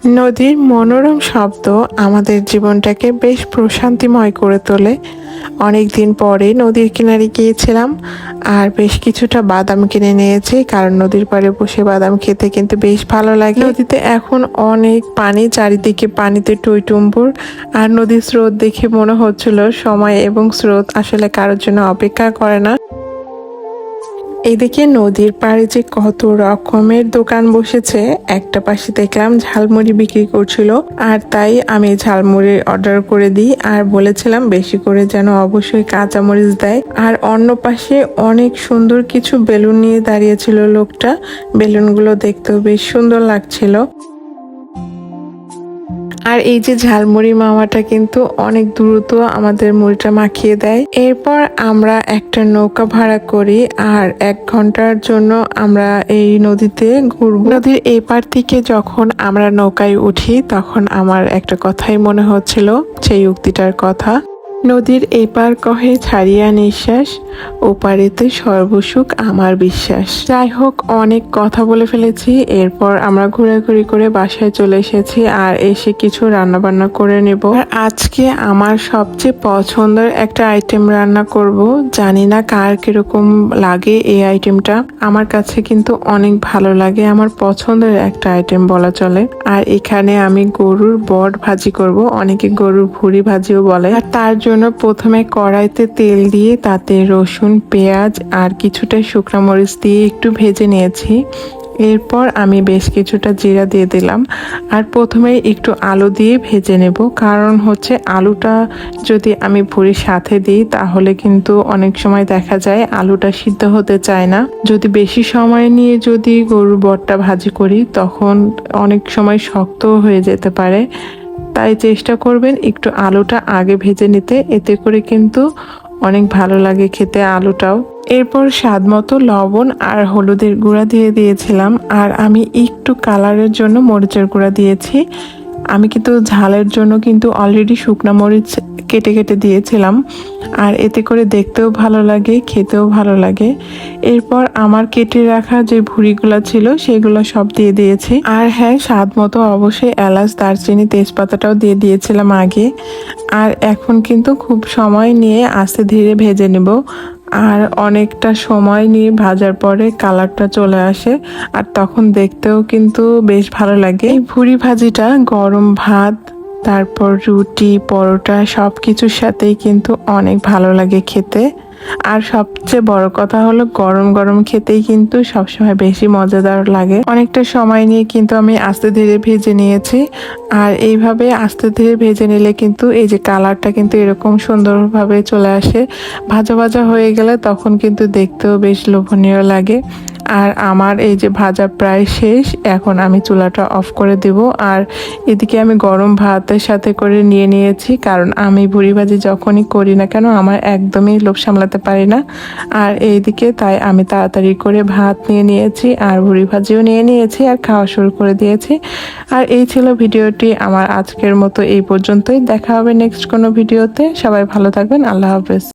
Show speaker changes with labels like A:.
A: নদীর মনোরম শব্দ আমাদের জীবনটাকে বেশ প্রশান্তিময় করে তোলে। অনেক দিন পরে নদীর কিনারে গিয়েছিলাম আর বেশ কিছুটা বাদাম কিনে নিয়েছি, কারণ নদীর পাড়ে বসে বাদাম খেতে কিন্তু বেশ ভালো লাগে। নদীতে এখন অনেক পানি, চারিদিকে পানিতে টইটুম্বুর, আর নদীর স্রোত দেখে মনে হচ্ছিল সময় এবং স্রোত আসলে কারোর জন্য অপেক্ষা করে না। এদিকে নদীর পাড়ে যে কত রকমের দোকান বসেছে, একটা পাশে দেখলাম ঝালমুড়ি বিক্রি করছিল, আর তাই আমি ঝালমুড়ি অর্ডার করে দিই, আর বলেছিলাম বেশি করে যেন অবশ্যই কাঁচামরিচ দেয়। আর অন্য পাশে অনেক সুন্দর কিছু বেলুন নিয়ে দাঁড়িয়েছিল লোকটা, বেলুনগুলো দেখতেও বেশ সুন্দর লাগছিল। আর এই যে ঝালমুড়ি মামাটা কিন্তু অনেক দ্রুত আমাদের মুড়িটা মাখিয়ে দেয়। এরপর আমরা একটা নৌকা ভাড়া করি আর এক ঘণ্টার জন্য আমরা এই নদীতে ঘুরবো। নদীর এই পার থেকে যখন আমরা নৌকায় উঠি, তখন আমার একটা কথাই মনে হচ্ছিল, সেই উক্তিটার কথা। নদীর এপার কহে ছাড়িয়া নিঃশ্বাস, ওপারেতে সর্বসুখ আমার বিশ্বাস। যাই হোক অনেক কথা বলে ফেলেছি, এরপর আমরা ঘোরাঘুরি করে বাসায় চলে এসেছি আর এসে কিছু রান্না বান্না করে নেব। আর আজকে আমার সবচেয়ে পছন্দের একটা আইটেম রান্না করব। জানি না কার কীরকম লাগে এই আইটেমটা আমার কাছে কিন্তু অনেক ভালো লাগে, আমার পছন্দের একটা আইটেম বলা চলে। আর এখানে আমি গরুর বট ভাজি করব, অনেকে গরুর ভুড়ি ভাজিও বলে। আর তার জন্য প্রথমে কড়াইতে তেল দিয়ে, তাতে রসুন, পেঁয়াজ আর কিছুটা শুকনো মরিচ দিয়ে একটু ভেজে নিয়েছি। এরপর আমি বেশ কিছুটা জিরা দিয়ে দিলাম আর প্রথমে একটু আলু দিয়ে ভেজে নেব। কারণ হচ্ছে আলুটা যদি আমি ভুড়ির সাথে দিই, তাহলে কিন্তু অনেক সময় দেখা যায় আলুটা সিদ্ধ হতে চায় না। যদি বেশি সময় নিয়ে যদি গরুর বটটা ভাজি করি, তখন অনেক সময় শক্ত হয়ে যেতে পারে। তাই চেষ্টা করবেন একটু আলুটা আগে ভেজে নিতে। এতে করে কিন্তু অনেক ভালো লাগে খেতে আলুটাও। এরপর স্বাদ মতো লবণ আর হলুদের গুঁড়া দিয়ে দিয়েছিলাম। আর আমি একটু কালারের জন্য মরিচের গুঁড়া দিয়েছি। আমি কিন্তু ঝালের জন্য কিন্তু অলরেডি শুকনা মরিচ কেটে কেটে দিয়েছিলাম। আর এতে করে দেখতেও ভালো লাগে, খেতেও ভালো লাগে। এরপর আমার কেটে রাখা যে ভুড়িগুলো ছিল, সেগুলো সব দিয়ে দিয়েছি। আর হ্যাঁ স্বাদ মতো অবশ্যই এলাচ, দারচিনি, তেজপাতাটাও দিয়ে দিয়েছিলাম আগে। আর এখন কিন্তু খুব সময় নিয়ে আস্তে ধীরে ভেজে নেব। আর অনেকটা সময় নিয়ে ভাজার পরে কালারটা চলে আসে। আর তখন দেখতেও কিন্তু বেশ ভালো লাগে। এই ভুড়ি ভাজিটা গরম ভাত তারপর রুটি, পরোটা সব কিছুর সাথেই কিন্তু অনেক ভালো লাগে খেতে। আর সবচেয়ে বড় কথা হলো গরম গরম খেতেই কিন্তু সবসময় বেশি মজাদার লাগে। অনেকটা সময় নিয়ে কিন্তু আমি আস্তে ধীরে ভেজে নিয়েছি। আর এইভাবে আস্তে ধীরে ভেজে নিলে কিন্তু এই যে কালারটা কিন্তু এরকম সুন্দরভাবে চলে আসে। ভাজা ভাজা হয়ে গেলে তখন কিন্তু দেখতেও বেশ লোভনীয় লাগে। আর আমার এই যে ভাজা প্রায় শেষ, এখন আমি চুলাটা অফ করে দেব। আর এদিকে আমি গরম ভাতের সাথে করে নিয়ে নিয়েছি, কারণ আমি ভুড়ি ভাজি যখনই করি না কেন, আমার একদমই লোভ সামলাতে পারি না। আর এইদিকে তাই আমি তাড়াতাড়ি করে ভাত নিয়ে নিয়েছি, আর ভুড়ি ভাজিও নিয়ে নিয়েছি, আর খাওয়া শুরু করে দিয়েছি। আর এই ছিল ভিডিওটি, আমার আজকের মতো এই পর্যন্তই। দেখা হবে নেক্সট কোনো ভিডিওতে। সবাই ভালো থাকবেন, আল্লাহ হাফেজ।